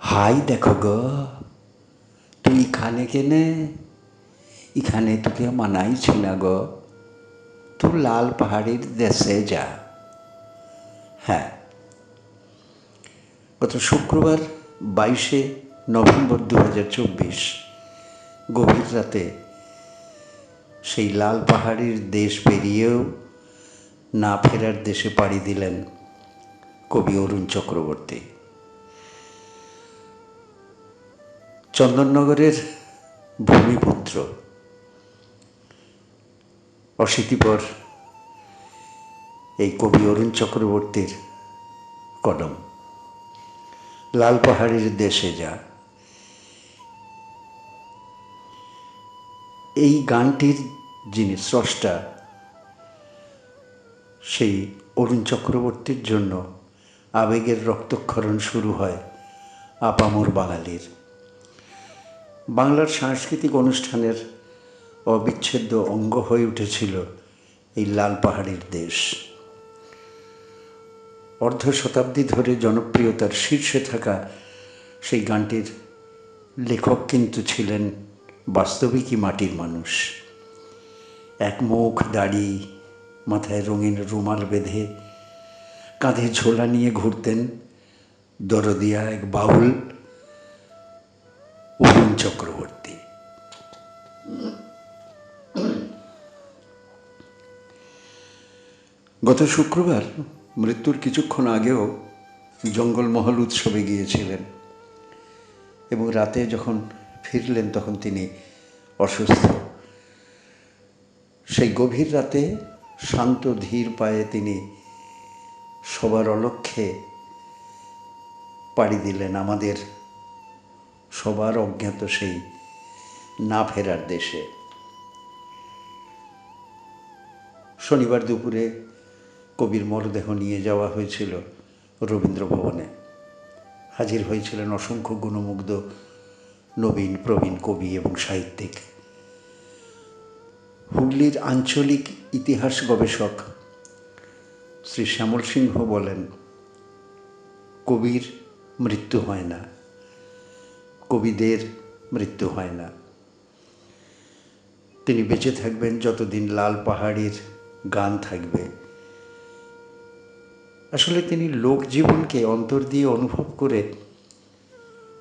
High দেখো গো তুই এখানে কেনে? এখানে তোকে মানাইছি না গো। তুই লাল পাহাড়ির দেশে যা। হ্যাঁ। গত শুক্রবার বাইশে নভেম্বর দু হাজার চব্বিশ, গভীর রাতে সেই লাল পাহাড়ির দেশ পেরিয়েও না ফেরার দেশে পাড়ি দিলেন কবি অরুণ চক্রবর্তী। চন্দননগরের ভূমিপুত্র অশীতিপর এই কবি অরুণ চক্রবর্তীর কলম লাল পাহাড়ির দেশে যা। এই গানটির যিনি স্রষ্টা, সেই অরুণ চক্রবর্তীর জন্য আবেগের রক্তক্ষরণ শুরু হয় আপামর বাঙালির। বাংলার সাংস্কৃতিক অনুষ্ঠানের অবিচ্ছেদ্য অঙ্গ হয়ে উঠেছিল এই লাল পাহাড়ের দেশ। অর্ধ শতাব্দী ধরে জনপ্রিয়তার শীর্ষে থাকা সেই গানটির লেখক কিন্তু ছিলেন বাস্তবিকই মাটির মানুষ। এক মুখ দাড়ি, মাথায় রঙিন রুমাল বেঁধে কাঁধে ঝোলা নিয়ে ঘুরতেন দরদিয়া এক বাউল চক্রবর্তী। গত শুক্রবার মৃত্যুর কিছুক্ষণ আগেও জঙ্গলমহল উৎসবে গিয়েছিলেন এবং রাতে যখন ফিরলেন তখন তিনি অসুস্থ। সেই গভীর রাতে শান্ত ধীর পায়ে তিনি সবার অলক্ষ্যে পাড়ি দিলেন আমাদের সবার অজ্ঞাত সেই না ফেরার দেশে। শনিবার দুপুরে কবির মরদেহ নিয়ে যাওয়া হয়েছিল রবীন্দ্র ভবনে হাজির হয়েছিলেন অসংখ্য গুণমুগ্ধ নবীন, প্রবীণ কবি এবং সাহিত্যিক। হুগলির আঞ্চলিক ইতিহাস গবেষক শ্রী শ্যামল সিংহ বলেন, কবির মৃত্যু হয় না। কবিদের মৃত্যু হয় না। তিনি বেঁচে থাকবেন যতদিন লাল পাহাড়ির গান থাকবে। আসলে তিনি লোকজীবনকে অন্তর দিয়ে অনুভব করে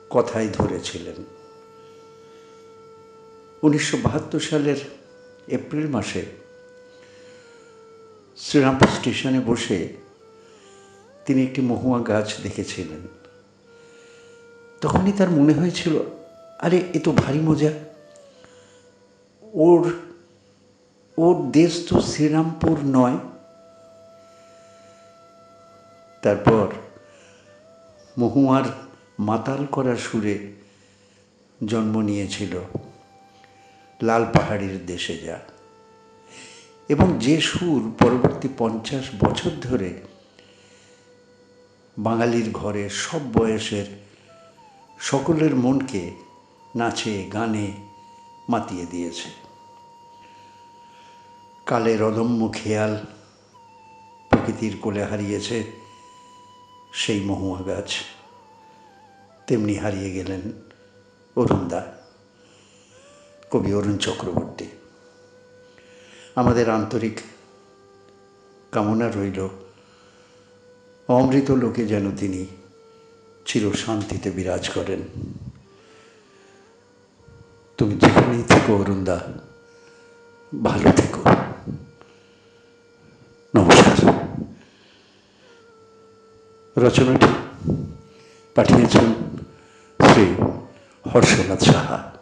কথাই ধরেছিলেন। উনিশশো বাহাত্তর সালের এপ্রিল মাসে শ্রীরামপুর স্টেশনে বসে তিনি একটি মহুয়া গাছ দেখেছিলেন। তখনই তার মনে হয়েছিল, আরে, এ তো ভারী মজা। ওর ওর দেশ তো শ্রীরামপুর নয়। তারপর মহুয়ার মাতাল করা সুরে জন্ম নিয়েছিল, লাল পাহাড়ির দেশে যা। এবং যে সুর পরবর্তী পঞ্চাশ বছর ধরে বাঙালির ঘরে সব বয়সের সকলের মনকে নাচে, গানে মাতিয়ে দিয়েছে। কালের অদম্য খেয়াল প্রকৃতির কোলে হারিয়েছে সেই মহুয়া গাছ। তেমনি হারিয়ে গেলেন অরুণদা, কবি অরুণ চক্রবর্তী। আমাদের আন্তরিক কামনা রইল, অমৃত লোকে যেন তিনি চির শান্তিতে বিরাজ করেন। তুমি যেখানেই থেকো অরুণদা, ভালো থেকো। নমস্কার। রচনাটি পাঠিয়েছেন শ্রী হর্ষনাথ সাহা।